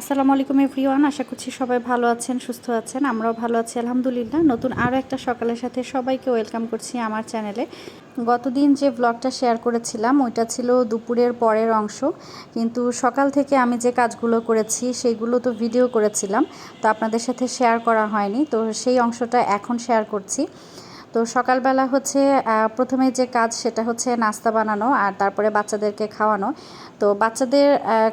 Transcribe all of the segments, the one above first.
আসসালামু আলাইকুম এভরিওয়ান, আশা করছি সবাই ভালো আছেন, সুস্থ আছেন, আমরাও ভালো আছি, আলহামদুলিল্লাহ। নতুন আরও একটা সকালের সাথে সবাইকে ওয়েলকাম করছি আমার চ্যানেলে। গতদিন যে ব্লগটা শেয়ার করেছিলাম, ওইটা ছিল দুপুরের পরের অংশ। কিন্তু সকাল থেকে আমি যে কাজগুলো করেছি, সেইগুলো তো ভিডিও করেছিলাম। তো আপনাদের সাথে শেয়ার করা হয়নি। তো সেই অংশটা এখন শেয়ার করছি। তো সকালবেলা হচ্ছে প্রথমে যে কাজ সেটা হচ্ছে নাস্তা বানানো আর তারপরে বাচ্চাদেরকে খাওয়ানো। তো বাচ্চাদের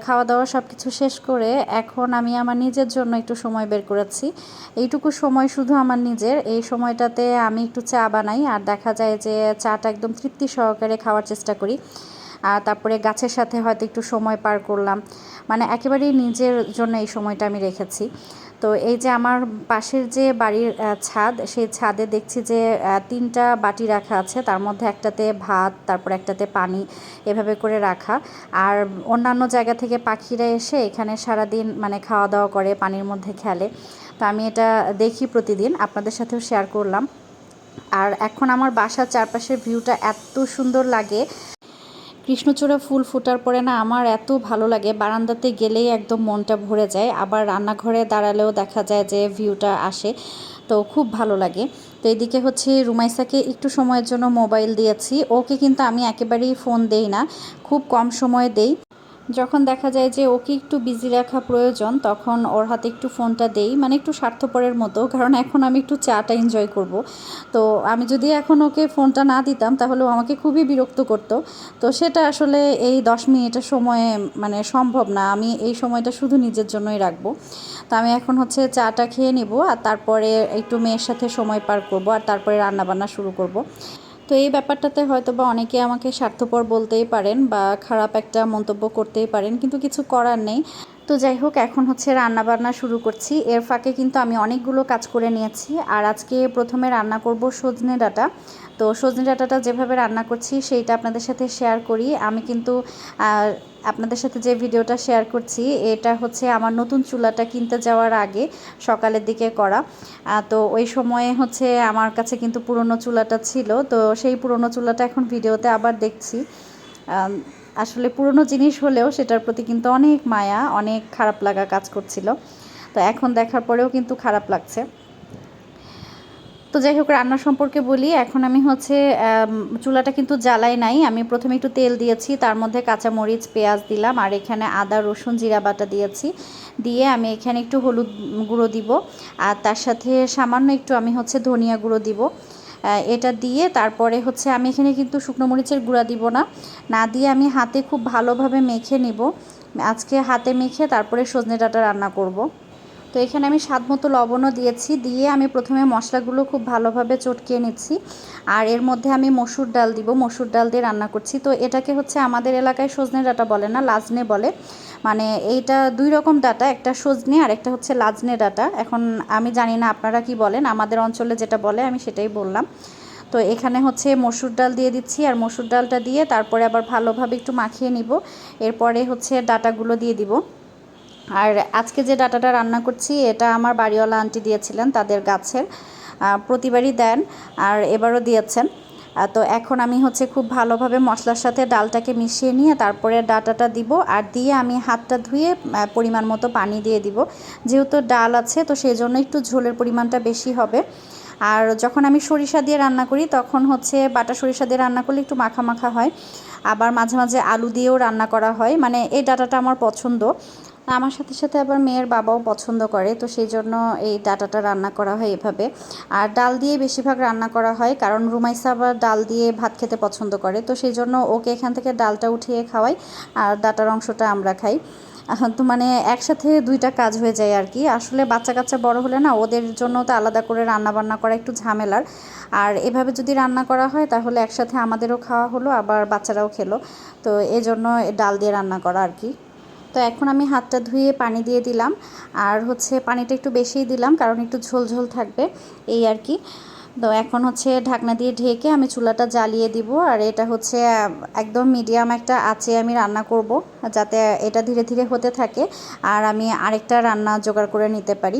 খাওয়া দাওয়া সব কিছু শেষ করে এখন আমি আমার নিজের জন্য একটু সময় বের করেছি। এইটুকু সময় শুধু আমার নিজের। এই সময়টাতে আমি একটু চা বানাই আর দেখা যায় যে চাটা একদম তৃপ্তি সহকারে খাওয়ার চেষ্টা করি। আর তারপরে গাছের সাথে হয়তো একটু সময় পার করলাম। মানে একেবারেই নিজের জন্য এই সময়টা আমি রেখেছি। তো এই যে আমার পাশের যে বাড়ির ছাদ, সেই ছাদে দেখছি যে তিনটা বাটি রাখা আছে। তার মধ্যে একটাতে ভাত, তারপর একটাতে পানি, এভাবে করে রাখা। আর অন্যান্য জায়গা থেকে পাখিরা এসে এখানে সারাদিন মানে খাওয়া দাওয়া করে, পানির মধ্যে খেলে। তো আমি এটা দেখি প্রতিদিন, আপনাদের সাথেও শেয়ার করলাম। আর এখন আমার বাসার চারপাশের ভিউটা এত সুন্দর লাগে কৃষ্ণচূড়া ফুল ফোটার পরে না আমার এত ভালো লাগে। বারান্দাতে গেলেই একদম মনটা ভরে যায়। আবার রান্নাঘরে দাঁড়ালেও দেখা যায় যে ভিউটা আসে, তো খুব ভালো লাগে। তো এদিকে হচ্ছে রুমাইসাকে একটু সময়ের জন্য মোবাইল দিয়েছি। ওকে কিন্তু আমি একেবারেই ফোন দেই না, খুব কম সময় দেই। যখন দেখা যায় যে ওকে একটু বিজি রাখা প্রয়োজন, তখন ওর হাতে একটু ফোনটা দেই। মানে একটু স্বার্থপরের মতো, কারণ এখন আমি একটু চাটা এনজয় করব। তো আমি যদি এখন ওকে ফোনটা না দিতাম, তাহলে আমাকে খুবই বিরক্ত করতো। তো সেটা আসলে এই দশ মিনিটের সময়ে মানে সম্ভব না। আমি এই সময়টা শুধু নিজের জন্যই রাখব। তো আমি এখন হচ্ছে চাটা খেয়ে নেব, আর তারপরে একটু মেয়ের সাথে সময় পার করব, আর তারপরে রান্নাবান্না শুরু করব। তো এই ব্যাপারটাতে হয়তো বা অনেকে আমাকে স্বার্থপর বলতেই পারেন বা খারাপ একটা মন্তব্য করতেই পারেন, কিন্তু কিছু করার নেই। তো যাই হোক, এখন হচ্ছে রান্না বান্না শুরু করছি। এর ফাঁকে কিন্তু আমি অনেকগুলো কাজ করে নিয়েছি। আর আজকে প্রথমে রান্না করব সজনে ডাটা। তো সজনে ডাটাটা যেভাবে রান্না করছি, সেইটা আপনাদের সাথে শেয়ার করি। আমি কিন্তু আপনাদের সাথে যে ভিডিওটা শেয়ার করছি, এটা হচ্ছে আমার নতুন চুলাটা কিনতে যাওয়ার আগে সকালের দিকে করা। তো ওই সময়ে হচ্ছে আমার কাছে কিন্তু পুরনো চুলাটা ছিল, তো সেই পুরনো চুলাটা এখন ভিডিওতে আবার দেখছি। আসলে পুরনো জিনিস হলেও সেটার প্রতি কিন্তু অনেক মায়া, অনেক খারাপ লাগা কাজ করছিল। তো এখন দেখার পরেও কিন্তু খারাপ লাগছে। তো যাই হোক, রান্না সম্পর্কে বলি। এখন আমি হচ্ছে চুলাটা কিন্তু জ্বালাই নাই। আমি প্রথমে একটু তেল দিয়েছি, তার মধ্যে কাঁচা মরিচ পেঁয়াজ দিলাম, আর এখানে আদা, রসুন, জিরা বাটা দিয়েছি। দিয়ে আমি এখানে একটু হলুদ গুঁড়ো দিব, আর তার সাথে সামান্য একটু আমি হচ্ছে ধনিয়া গুঁড়ো দিব। এটা দিয়ে তারপরে হচ্ছে আমি এখানে কিন্তু শুকনো মরিচের গুঁড়া দিব না। না দিয়ে আমি হাতে খুব ভালোভাবে মেখে নিব। আজকে হাতে মেখে তারপরে সজনে ডাঁটা রান্না করব। তো এখানে আমি স্বাদ মতো লবণও দিয়েছি, দিয়ে আমি প্রথমে মশলাগুলো খুব ভালোভাবে চটকিয়ে নিচ্ছি। আর এর মধ্যে আমি মসুর ডাল দিব, মসুর ডাল দিয়ে রান্না করছি। তো এটাকে হচ্ছে আমাদের এলাকায় সজনে ডাটা বলে না, লাজনে বলে। মানে এইটা দুই রকম ডাটা, একটা সজনে আর একটা হচ্ছে লাজনে ডাটা। এখন আমি জানি না আপনারা কি বলেন, আমাদের অঞ্চলে যেটা বলে আমি সেটাই বললাম। তো এখানে হচ্ছে মসুর ডাল দিয়ে দিচ্ছি, আর মসুর ডালটা দিয়ে তারপরে আবার ভালোভাবে একটু মাখিয়ে নিব। এরপরে হচ্ছে ডাটাগুলো দিয়ে দিব। আর আজকে যে ডাটাটা রান্না করছি, এটা আমার বাড়িওয়ালা আন্টি দিয়েছিলেন, তাদের গাছের প্রতিবারই দেন আর এবারও দিয়েছেন। তো এখন আমি হচ্ছে খুব ভালোভাবে মশলার সাথে ডালটাকে মিশিয়ে নিয়ে তারপরে ডাটাটা দিব আর দিয়ে আমি হাতটা ধুয়ে পরিমাণ মতো পানি দিয়ে দিব। যেহেতু ডাল আছে, তো সেই জন্য একটু ঝোলের পরিমাণটা বেশি হবে। আর যখন আমি সরিষা দিয়ে রান্না করি, তখন হচ্ছে বাটা সরিষা দিয়ে রান্না করলে একটু মাখা মাখা হয়। আবার মাঝে মাঝে আলু দিয়েও রান্না করা হয়। মানে এই ডাটাটা আমার পছন্দ। আমার সাথে সাথে আবার মেয়ের বাবাও পছন্দ করে, তো সেই জন্য এই ডাটাটা রান্না করা হয় এভাবে। আর ডাল দিয়ে বেশিরভাগ রান্না করা হয়, কারণ রুমাইসা আবার ডাল দিয়ে ভাত খেতে পছন্দ করে, তো সেই জন্য ওকে এখান থেকে ডালটা উঠিয়ে খাওয়াই, আর ডাটার অংশটা আমরা খাই। তো মানে একসাথে দুইটা কাজ হয়ে যায় আর কি। আসলে বাচ্চা কাচ্চা বড় হলে না, ওদের জন্য তো আলাদা করে রান্না বান্না করা একটু ঝামেলার। আর এভাবে যদি রান্না করা হয়, তাহলে একসাথে আমাদেরও খাওয়া হলো, আবার বাচ্চারাও খেলো। তো এই জন্য ডাল দিয়ে রান্না করা আর কি। তো এখন আমি হাতটা ধুয়ে পানি দিয়ে দিলাম। আর হচ্ছে পানিটা একটু বেশিই দিলাম, কারণ একটু ঝোল ঝোল থাকবে, এই আর কি। তো এখন হচ্ছে ঢাকনা দিয়ে ঢেকে আমি চুলাটা জ্বালিয়ে দিব। আর এটা হচ্ছে একদম মিডিয়াম একটা আছে আমি রান্না করব, যাতে এটা ধীরে ধীরে হতে থাকে। আর আমি আরেকটা রান্না জোগাড় করে নিতে পারি।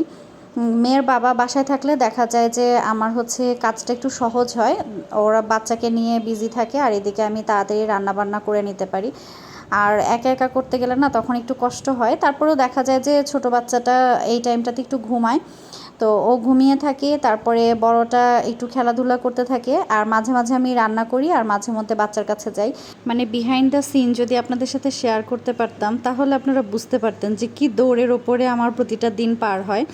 মেয়ের বাবা বাসায় থাকলে দেখা যায় যে আমার হচ্ছে কাজটা একটু সহজ হয়। ওরা বাচ্চাকে নিয়ে বিজি থাকে, আর এদিকে আমি তাড়াতাড়ি রান্না বান্না করে নিতে পারি। আর একা একা করতে গেলে না তখন একটু কষ্ট হয়। তারপরেও দেখা যায় যে ছোট বাচ্চাটা এই টাইমটাতে একটু ঘুমায়। তো ও ঘুমিয়ে থাকে, তারপরে বড়টা একটু খেলাধুলা করতে থাকে আর মাঝে মাঝে আমি রান্না করি আর মাঝে মধ্যে বাচ্চার কাছে যাই। মানে বিহাইন্ড দ্য সিন যদি আপনাদের সাথে শেয়ার করতে পারতাম, তাহলে আপনারা বুঝতে পারতেন যে কি দৌড়ের ওপরে আমার প্রতিটা দিন পার হয়।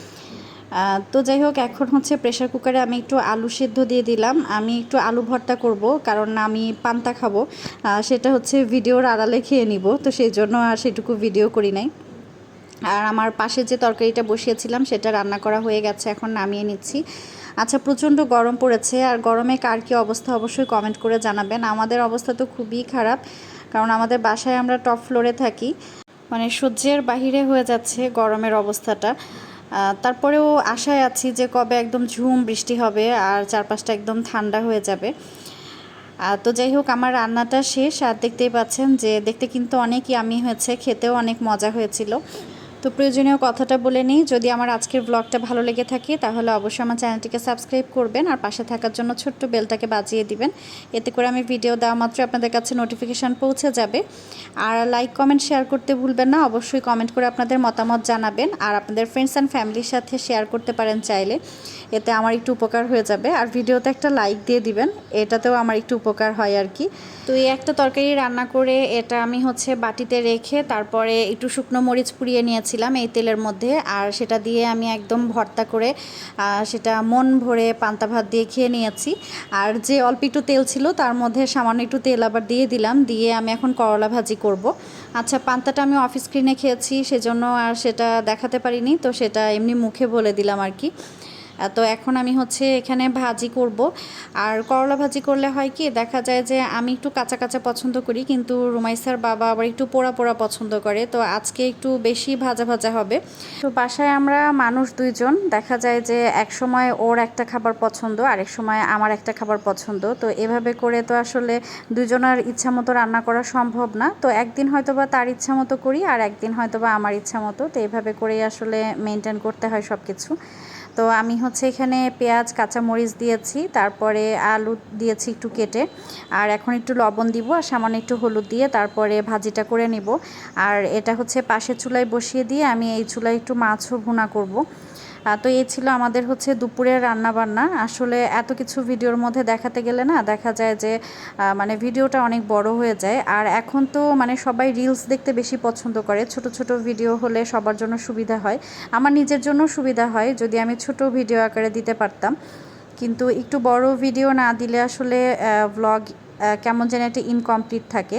তো যাই হোক, এখন হচ্ছে প্রেশার কুকারে আমি একটু আলু সেদ্ধ দিয়ে দিলাম। আমি একটু আলু ভর্তা করব, কারণ আমি পান্তা খাব। সেটা হচ্ছে ভিডিওর আড়ালে খেয়ে নিব, তো সেই জন্য আর সেটুকু ভিডিও করি নাই। আর আমার পাশে যে তরকারিটা বসিয়েছিলাম, সেটা রান্না করা হয়ে গেছে, এখন নামিয়ে নিচ্ছি। আচ্ছা প্রচণ্ড গরম পড়েছে, আর গরমে কার কী অবস্থা অবশ্যই কমেন্ট করে জানাবেন। আমাদের অবস্থা তো খুবই খারাপ, কারণ আমাদের বাসায় আমরা টপ ফ্লোরে থাকি। মানে সূর্যের বাহিরে হয়ে যাচ্ছে গরমের অবস্থাটা। তারপরেও আশায় আছি যে কবে একদম ঝুম বৃষ্টি হবে আর চারপাশটা একদম ঠান্ডা হয়ে যাবে। তো যাই হোক, আমার রান্নাটা শেষ। আর দেখতেই পাচ্ছেন যে দেখতে কিন্তু অনেক ইয়ামি হয়েছে, খেতেও অনেক মজা হয়েছিল। তো প্রয়োজনীয় কথাটা বলে নিই, যদি আমার আজকের ব্লগটা ভালো লেগে থাকে, তাহলে অবশ্যই আমার চ্যানেলটিকে সাবস্ক্রাইব করবেন আর পাশে থাকার জন্য ছোট্ট বেলটাকে বাজিয়ে দিবেন। এতে করে আমি ভিডিও দেওয়া মাত্র আপনাদের কাছে নোটিফিকেশান পৌঁছে যাবে। আর লাইক কমেন্ট শেয়ার করতে ভুলবেন না, অবশ্যই কমেন্ট করে আপনাদের মতামত জানাবেন আর আপনাদের ফ্রেন্ডস অ্যান্ড ফ্যামিলির সাথে শেয়ার করতে পারেন চাইলে। এতে আমার একটু উপকার হয়ে যাবে। আর ভিডিওতে একটা লাইক দিয়ে দিবেন, এটাতেও আমার একটু উপকার হয় আর কি। তো এই একটা তরকারি রান্না করে, এটা আমি হচ্ছে বাটিতে রেখে তারপরে একটু শুকনো মরিচ পুড়িয়ে নিয়েছিলাম এই তেলের মধ্যে আর সেটা দিয়ে আমি একদম ভর্তা করে সেটা মন ভরে পান্তা ভাত দিয়ে খেয়ে নিয়েছি। আর যে অল্প একটু তেল ছিল তার মধ্যে সামান্য একটু তেল আবার দিয়ে দিলাম, দিয়ে আমি এখন করলা ভাজি করব। আচ্ছা পান্তাটা আমি অফিস স্ক্রিনে খেয়েছি, সেজন্য আর সেটা দেখাতে পারিনি, তো সেটা এমনি মুখে বলে দিলাম আর কি। তো এখন আমি হচ্ছে এখানে ভাজি করব। আর করলা ভাজি করলে হয় কি, দেখা যায় যে আমি একটু কাঁচা কাঁচা পছন্দ করি, কিন্তু রুমাইসার বাবা আবার একটু পোড়া পোড়া পছন্দ করে, তো আজকে একটু বেশি ভাজা ভাজা হবে। তো বাসায় আমরা মানুষ দুইজন, দেখা যায় যে এক সময় ওর একটা খাবার পছন্দ, আরেক সময় আমার একটা খাবার পছন্দ। তো এভাবে করে তো আসলে দুজনের ইচ্ছা মতো রান্না করা সম্ভব না। তো একদিন হয়তো বা তার ইচ্ছা মতো করি, আর একদিন হয়তো বা আমার ইচ্ছা মতো। তো এভাবে করেই আসলে মেনটেন করতে হয় সব কিছু তো আমি হচ্ছে এখানে পেঁয়াজ, কাঁচামরিচ দিয়েছি, তারপরে আলু দিয়েছি একটু কেটে, আর এখন একটু লবণ দিব আর সামান্য একটু হলুদ দিয়ে তারপরে ভাজিটা করে নিব। আর এটা হচ্ছে পাশের চুলায় বসিয়ে দিয়ে আমি এই চুলায় একটু মাছও ভুনা করব। তো এই ছিল আমাদের হচ্ছে দুপুরের রান্না বান্না আসলে এত কিছু ভিডিওর মধ্যে দেখাতে গেলে না দেখা যায় যে মানে ভিডিওটা অনেক বড় হয়ে যায়। আর এখন তো মানে সবাই রিলস দেখতে বেশি পছন্দ করে। ছোট ছোট ভিডিও হলে সবার জন্য সুবিধা হয়। আমার নিজের জন্য সুবিধা হয় যদি আমি ছোট ভিডিও আকারে দিতে পারতাম। কিন্তু একটু বড় ভিডিও না দিলে আসলে ব্লগ কেমন যেন একটা ইনকমপ্লিট থাকে।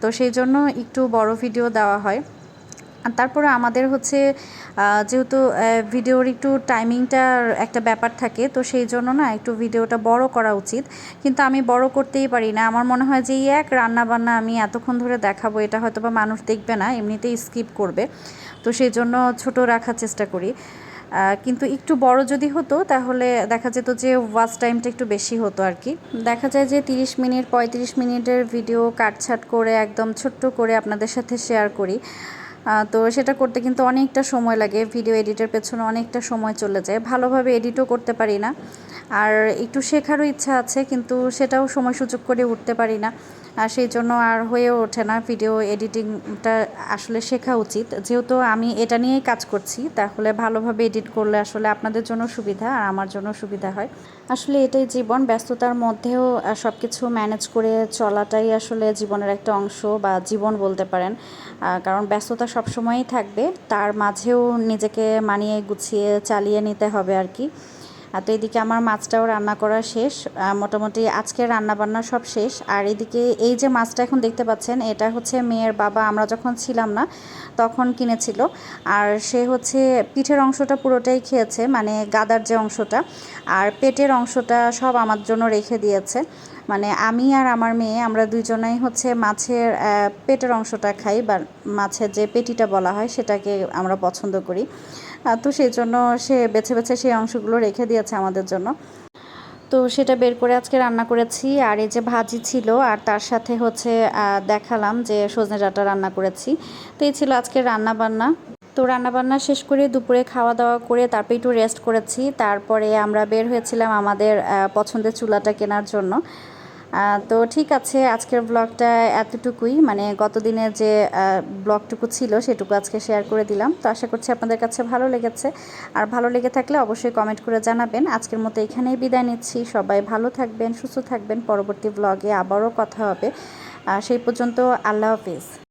তো সেই জন্য একটু বড় ভিডিও দেওয়া হয়। তারপরে আমাদের হচ্ছে যেহেতু ভিডিওর একটু টাইমিংটার একটা ব্যাপার থাকে, তো সেই জন্য না একটু ভিডিওটা বড় করা উচিত। কিন্তু আমি বড় করতেই পারি না। আমার মনে হয় যে এই এক রান্না বান্না আমি এতক্ষণ ধরে দেখাবো, এটা হয়তো বা মানুষ দেখবে না, এমনিতেই স্কিপ করবে। তো সেই জন্য ছোট রাখার চেষ্টা করি। কিন্তু একটু বড় যদি হতো, তাহলে দেখা যেত যে ওয়াচ টাইমটা একটু বেশি হতো আর কি। দেখা যায় যে 30 মিনিট, পঁয়ত্রিশ মিনিটের ভিডিও কাটছাট করে, একদম ছোট্ট করে আপনাদের সাথে শেয়ার করি। তো সেটা করতে কিন্তু অনেকটা সময় লাগে ভিডিও এডিটের পেছনে অনেকটা সময় চলে যায়। ভালোভাবে এডিটও করতে পারি না। আর একটু শেখারও ইচ্ছা আছে, কিন্তু সেটাও সময় সুযোগ করে উঠতে পারি না। আর সেই জন্য আর হয়ে ওঠে না। ভিডিও এডিটিংটা আসলে শেখা উচিত। যেহেতু আমি এটা নিয়েই কাজ করছি, তাহলে ভালোভাবে এডিট করলে আসলে আপনাদের জন্য সুবিধা আর আমার জন্য সুবিধা হয়। আসলে এটাই জীবন, ব্যস্ততার মধ্যেও সব কিছু ম্যানেজ করে চলাটাই আসলে জীবনের একটা অংশ বা জীবন বলতে পারেন। কারণ ব্যস্ততা সবসময়ই থাকবে, তার মাঝেও নিজেকে মানিয়ে গুছিয়ে চালিয়ে নিতে হবে আর কি। তো এদিকে আমার মাছটাও রান্না করা শেষ মোটামুটি আজকে রান্না বান্না সব শেষ। আর এদিকে এই যে মাছটা এখন দেখতে পাচ্ছেন, এটা হচ্ছে মেয়ের বাবা, আমরা যখন ছিলাম না তখন কিনেছিল। আর সে হচ্ছে পিঠের অংশটা পুরোটাই খেয়েছে মানে গাদার যে অংশটা, আর পেটের অংশটা সব আমার জন্য রেখে দিয়েছে। মানে আমি আর আমার মেয়ে, আমরা দুইজনেই হচ্ছে মাছের পেটের অংশটা খাই, বা মাছের যে পেটিটা বলা হয় সেটাকে আমরা পছন্দ করি। তো সেই জন্য সে বেছে বেছে সেই অংশগুলো রেখে দিয়েছে আমাদের জন্য। তো সেটা বের করে আজকে রান্না করেছি। আর এই যে ভাজি ছিল, আর তার সাথে হচ্ছে দেখালাম যে সজনে ডাঁটা রান্না করেছি। তো এই ছিল আজকে রান্না বান্না তো রান্নাবান্না শেষ করে দুপুরে খাওয়া দাওয়া করে তারপরে একটু রেস্ট করেছি। তারপরে আমরা বের হয়েছিলাম আমাদের পছন্দের চুলাটা কেনার জন্য। তো ঠিক আছে, আজকের ব্লগটা এতটুকুই। মানে গত দিনের যে ব্লগটুকু ছিল সেটুকু আজকে শেয়ার করে দিলাম। তো আশা করছি আপনাদের কাছে ভালো লেগেছে। আর ভালো লেগে থাকলে অবশ্যই কমেন্ট করে জানাবেন। আজকের মতো এখানেই বিদায় নিচ্ছি। সবাই ভালো থাকবেন, সুস্থ থাকবেন। পরবর্তী ব্লগে আবারও কথা হবে। সেই পর্যন্ত আল্লাহ হাফিজ।